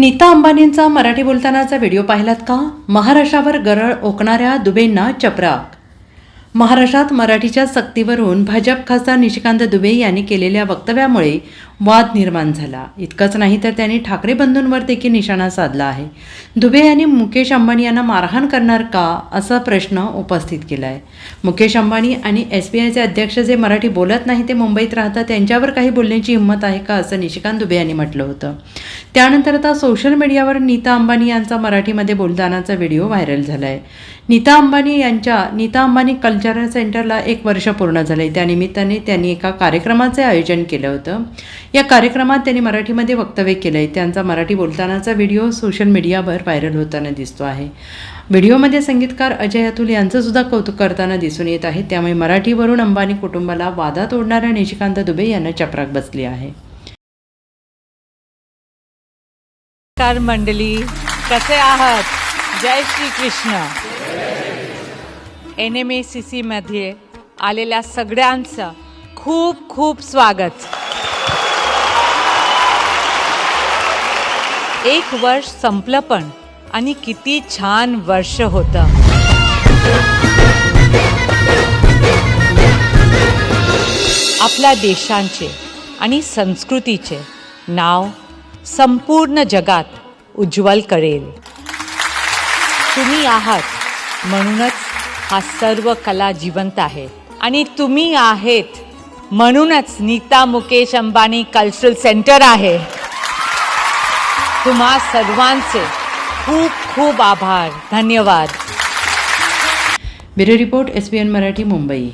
नीता अंबानींचा मराठी बोलतानाचा व्हिडिओ पाहिलात का? महाराष्ट्रावर गरळ ओकणाऱ्या दुबेंना चपराक. महाराष्ट्रात मराठीच्या सक्तीवरून भाजप खासदार निशिकांत दुबे यांनी केलेल्या वक्तव्यामुळे वाद निर्माण झाला. इतकंच नाही तर त्यांनी ठाकरे बंधूंवर देखील निशाणा साधला आहे. दुबे यांनी मुकेश अंबानी यांना मारहाण करणार का? असा प्रश्न उपस्थित केला आहे मुकेश अंबानी आणि एस बी आयचे अध्यक्ष जे मराठी बोलत नाही ते मुंबईत राहतात त्यांच्यावर काही बोलण्याची हिंमत आहे का? असं निशिकांत दुबे यांनी म्हटलं होतं. त्यानंतर आता सोशल मीडियावर नीता अंबानी यांचा मराठीमध्ये बोलतानाचा व्हिडिओ व्हायरल झाला आहे नीता अंबानी यांच्या नीता अंबानी कल्चरल सेंटरला एक वर्ष पूर्ण झालं आहे त्यानिमित्ताने त्यांनी एका कार्यक्रमाचे आयोजन केलं होतं. या कार्यक्रमात त्यांनी मराठीमध्ये वक्तव्य केलं आहे त्यांचा मराठी बोलतानाचा व्हिडिओ सोशल मीडियावर व्हायरल होताना दिसतो आहे. व्हिडिओमध्ये संगीतकार अजय अतुल यांचं सुद्धा कौतुक करताना दिसून येत आहे. त्यामुळे मराठीवरून अंबानी कुटुंबाला वादात ओढणाऱ्या निशिकांत दुबे यांना चपराक बसली आहे. नमस्कार मंडळी. कसे आहात? जय Shri Krishna N M A C सीमध्ये आलेल्या सगळ्यांचं खूप खूप स्वागत. एक वर्ष संपलं पण आणि किती छान वर्ष होतं. आपल्या देशांचे आणि संस्कृतीचे नाव संपूर्ण जगात उज्ज्वल करेल. तुम्ही आहात म्हणूनच हा सर्व कला जिवंत आहे. आणि तुम्ही आहेत म्हणूनच नीता मुकेश अंबानी कल्चरल सेंटर आहे. तुम्हा सर्वांचे खूप खूप आभार. धन्यवाद. Bureau report S B N Marathi Mumbai.